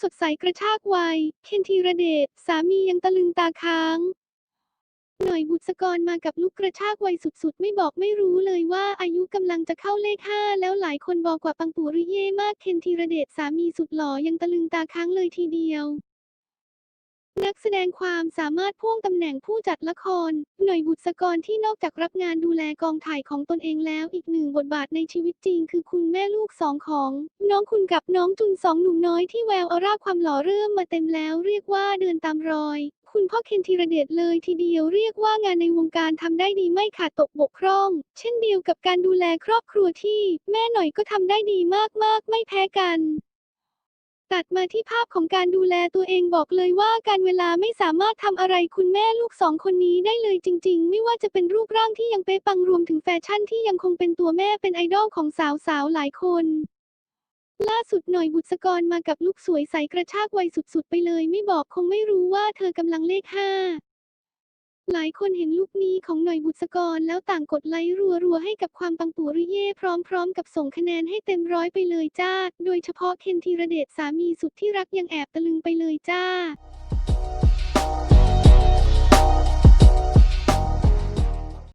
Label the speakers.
Speaker 1: สดใสกระชากวัยเคนธีรเดชสามียังตะลึงตาค้าง หน่อยบุษกรมากับลูกกระชากวัยสุดๆ ไม่บอกไม่รู้เลยว่าอายุกำลังจะเข้าเลขห้าแล้วหลายคนบอกกว่าปังปูริเย่มากเคนธีรเดชสามีสุดหล่อยังตะลึงตาค้างเลยทีเดียว นักแสดงความสามารถพ่วงตำแหน่งผู้จัดละคร หน่อยบุษกรที่นอกจากรับงานดูแลกองถ่ายของตนเองแล้วอีกหนึ่งบทบาทในชีวิตจริง คือคุณแม่ลูกสองของ น้องคุณกับน้องจุนสองหนุ่มน้อยที่แววออร่าความหล่อเริ่มมาเต็มแล้วเรียกว่าเดินตามรอย คุณพ่อเคนธีรเดชเลยทีเดียวเรียกว่างานในวงการทำได้ดีไม่ขาดตกบกพร่อง เช่นเดียวกับการดูแลครอบครัวที่ แม่หน่อยก็ทำได้ดีมากๆ ไม่แพ้กัน ตัดมาที่ภาพของการดูแลตัวเองบอกเลยว่าการเวลาไม่สามารถทำอะไรคุณแม่ลูกสองคนนี้ได้เลยจริง ๆ ไม่ว่าจะเป็นรูปร่างที่ยังเป๊ะปังรวมถึงแฟชั่นที่ยังคงเป็นตัวแม่เป็นไอดอลของสาวๆหลายคนล่าสุดหน่อยบุษกรมากับลูกสวยใสกระชากวัยสุดๆ ไปเลย ไม่บอกคงไม่รู้ว่าเธอกำลังเลขห้า หลายคนเห็นลุคนี้ของหน่อยบุษกรแล้วต่างกดไลค์รัวๆให้กับความปังปูริเย่พร้อมๆ กับส่งคะแนนให้เต็มร้อยไปเลยจ้า โดยเฉพาะเคนธีรเดชสามีสุดที่รักยังแอบตะลึงไปเลยจ้า